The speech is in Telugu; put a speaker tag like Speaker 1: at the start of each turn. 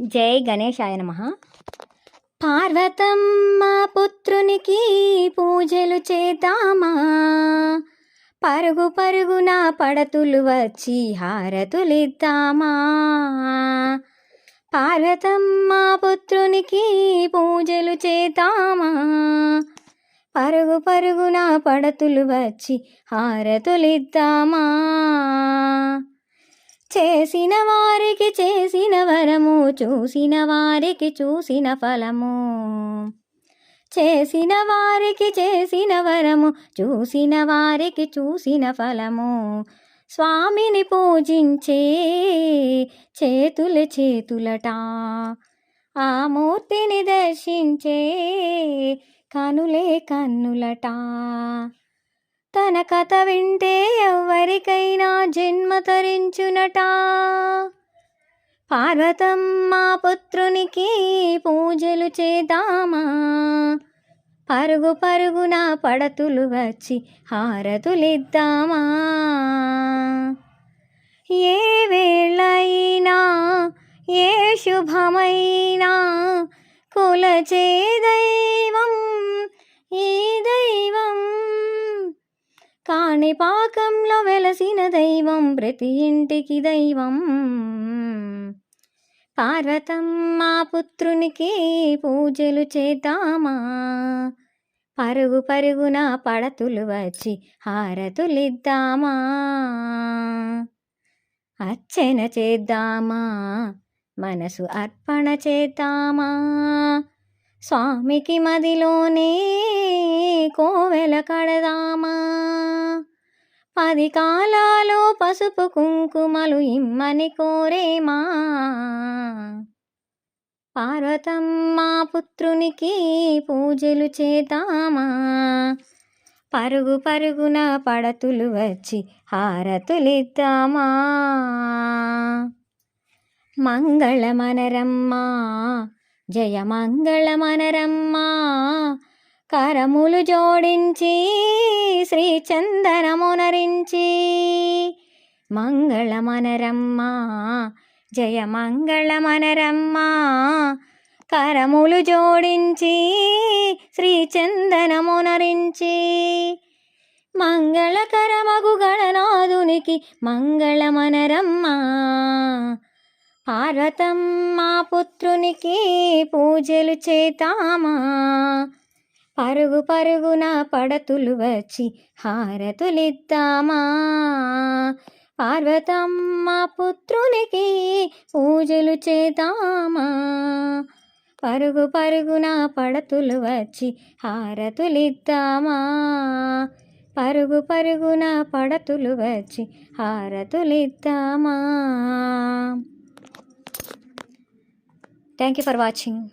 Speaker 1: జై గణేశాయ నమ. పార్వతమ్మ పుత్రునికి పూజలు చేద్దామా? పరుగు పరుగున పడతులు వచ్చి హారతులిద్దామా? పార్వతమ్మ పుత్రునికి పూజలు చేద్దామా? పరుగు పరుగున పడతులు వచ్చి హారతులిద్దామా? చేసిన వారికి చేసిన వరము చూసిన వారికి చూసిన ఫలము. చేసిన వారికి చేసిన వరము చూసిన వారికి చూసిన ఫలము. స్వామిని పూజించే చేతుల చేతులట ఆ మూర్తిని దర్శించే కనులే కన్నులట తన కథ వింటే ఎవరికై జన్మ పార్వతమ్మ పుత్రునికి పూజలు చేద్దామా? పరుగు పరుగున పడతులు వచ్చి హారతులిద్దామా? ఏ వేళైనా ఏ శుభమైనా కులచే దైవం కాణిపాకంలో వెలసిన దైవం ప్రతి ఇంటికి దైవం. పార్వతమ్మ పుత్రునికి పూజలు చేద్దామా? పరుగు పరుగున పడతులు వచ్చి హారతులిద్దామా? అర్చన చేద్దామా? మనసు అర్పణ చేద్దామా? స్వామికి మదిలోనే కోవెల కడదామా? పది కాలాలో పసుపు కుంకుమలు ఇమ్మని కోరేమా పార్వతమ్మ పుత్రునికి పూజలు చేద్దామా పరుగు పరుగున పడతులు వచ్చి హారతులిద్దామా. మంగళమనరమ్మ జయ మంగళమనరమ్మ కరములు జోడించి శ్రీ చందనమునరించి మంగళమనరమ్మా జయ మంగళమనరమ్మా కరములు జోడించి శ్రీ చందనమునరించి మంగళకరమగు గణనాథునికి మంగళమనరమ్మా పార్వతమ్మ పుత్రునికి పూజలు చేతామా పరుగు పరుగున పడతులు వచ్చి హారతులిద్దామా? పార్వతమ్మ పుత్రునికి పూజలు చేద్దామా? పరుగు పరుగున పడతులు వచ్చి హారతులిద్దామా? పరుగు పరుగున పడతులు వచ్చి హారతులిద్దామా? Thank you for watching